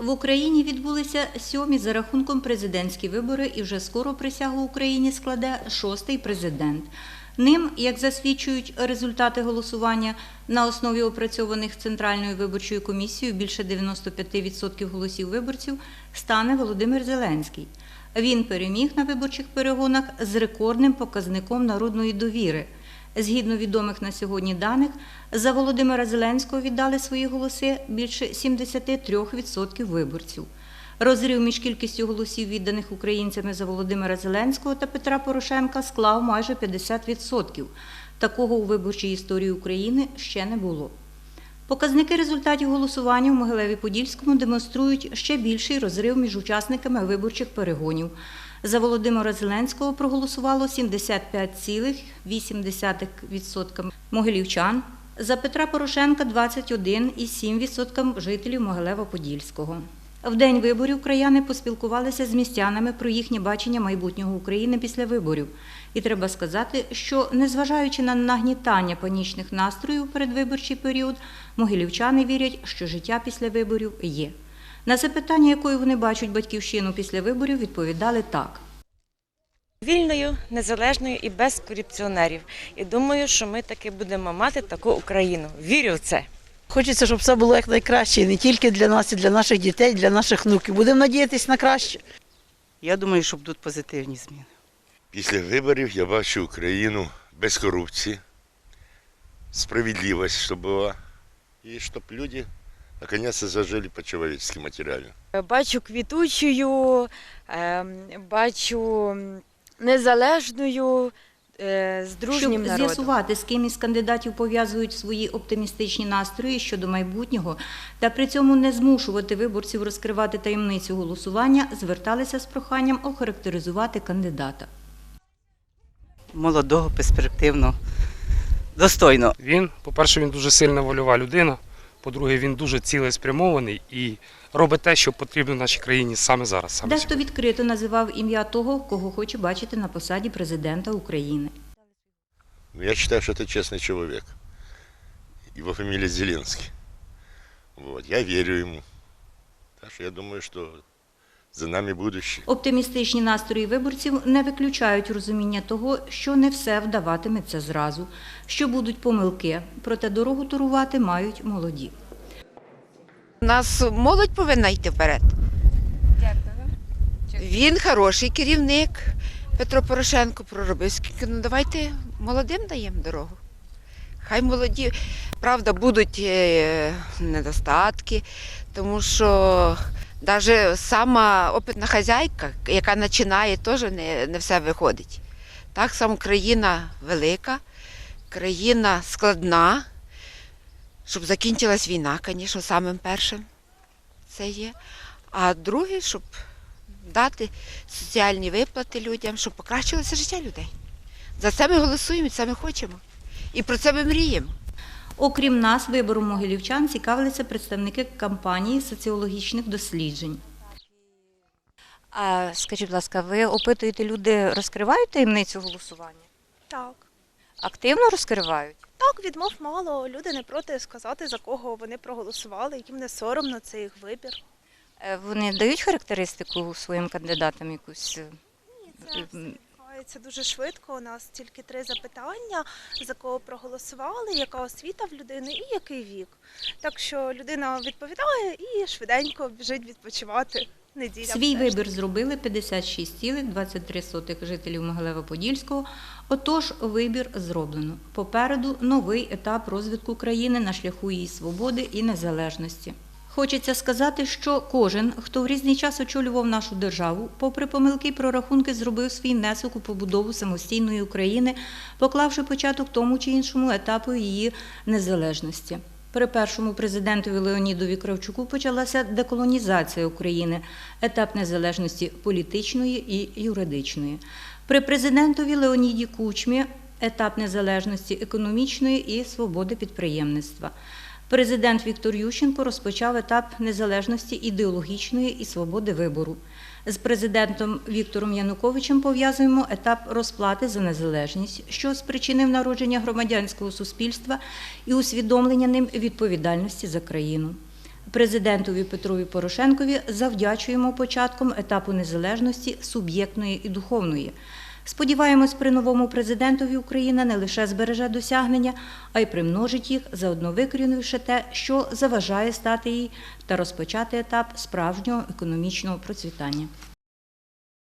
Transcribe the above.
В Україні відбулися сьомі за рахунком президентські вибори, і вже скоро присягу Україні складе шостий президент. Ним, як засвідчують результати голосування, на основі опрацьованих Центральною виборчою комісією більше 95% голосів виборців стане Володимир Зеленський. Він переміг на виборчих перегонах з рекордним показником народної довіри. Згідно відомих на сьогодні даних, за Володимира Зеленського віддали свої голоси більше 73% виборців. Розрив між кількістю голосів, відданих українцями за Володимира Зеленського та Петра Порошенка, склав майже 50%. Такого у виборчій історії України ще не було. Показники результатів голосування в Могилеві-Подільському демонструють ще більший розрив між учасниками виборчих перегонів. За Володимира Зеленського проголосувало 75,8% могилівчан, за Петра Порошенка 21,7% жителів Могилева-Подільського. В день виборів краяни поспілкувалися з містянами про їхнє бачення майбутнього України після виборів. І треба сказати, що незважаючи на нагнітання панічних настроїв у передвиборчий період, могилівчани вірять, що життя після виборів є. На запитання, якою вони бачать батьківщину після виборів, відповідали так. Вільною, незалежною і без корупціонерів. І думаю, що ми таки будемо мати таку Україну. Вірю в це. Хочеться, щоб все було якнайкраще, не тільки для нас, і для наших дітей, і для наших внуків. Будемо надіятися на краще. Я думаю, що будуть позитивні зміни. Після виборів я бачу Україну без корупції, справедливість, щоб була, і щоб люди наконец-то зажили по-человечески матеріально. Бачу квітучою, ем, бачу незалежною, е, з дружнім Щоб народом. з'ясувати, з ким із кандидатів пов'язують свої оптимістичні настрої щодо майбутнього, та при цьому не змушувати виборців розкривати таємницю голосування, зверталися з проханням охарактеризувати кандидата. Молодого, перспективного, достойно. Він, по-перше, він дуже сильна вольова людина. По-друге, він дуже цілеспрямований і робить те, що потрібно нашій країні саме зараз. Саме Дехто сьогодні. відкрито називав ім'я того, кого хоче бачити на посаді президента України. Я вважаю, що ти чесний чоловік. Його фамілія Зеленський. Вот, я вірю йому. Так що я думаю, что за нами будущее. Оптимістичні настрої виборців не виключають розуміння того, що не все вдаватиметься зразу, що будуть помилки, проте дорогу турувати мають молоді. У нас молодь повинна йти вперед. Він хороший керівник. Петро Порошенко проробив. Ну давайте молодим даємо дорогу. Хай молоді, правда, будуть е, недостатки, тому що навіть сама опитна хазяйка, яка починає, теж не, не все виходить. Так само країна велика, країна складна, щоб закінчилась війна, звісно, самим першим це є. А друге, щоб дати соціальні виплати людям, щоб покращилося життя людей. За це ми голосуємо, це ми хочемо. І про це ми мріємо. Окрім нас, вибором могилівчан цікавилися представники кампанії соціологічних досліджень. А скажіть, будь ласка, ви опитуєте, люди розкривають таємницю голосування? Так. Активно розкривають? Так, відмов мало. Люди не проти сказати, за кого вони проголосували, яким не соромно, це їх вибір. Е, Вони дають характеристику своїм кандидатам якусь? е, Ні, це м, відбувається дуже швидко. У нас тільки три запитання, за кого проголосували, яка освіта в людини і який вік. Так що людина відповідає і швиденько біжить відпочивати. Неділя. Свій вибір зробили 56,23 жителів Могилева-Подільського. Отож, вибір зроблено. Попереду новий етап розвитку країни на шляху її свободи і незалежності. Хочеться сказати, що кожен, хто в різний час очолював нашу державу, попри помилки й прорахунки, зробив свій внесок у побудову самостійної України, поклавши початок тому чи іншому етапу її незалежності. При першому президентові Леонідові Кравчуку почалася деколонізація України, етап незалежності політичної і юридичної. При президентові Леоніді Кучмі етап незалежності економічної і свободи підприємництва. Президент Віктор Ющенко розпочав етап незалежності ідеологічної і свободи вибору. З президентом Віктором Януковичем пов'язуємо етап розплати за незалежність, що спричинив народження громадянського суспільства і усвідомлення ним відповідальності за країну. Президентові Петрові Порошенкові завдячуємо початком етапу незалежності суб'єктної і духовної. Сподіваємось, при новому президентові Україна не лише збереже досягнення, а й примножить їх, заодно викорінивши те, що заважає стати їй та розпочати етап справжнього економічного процвітання.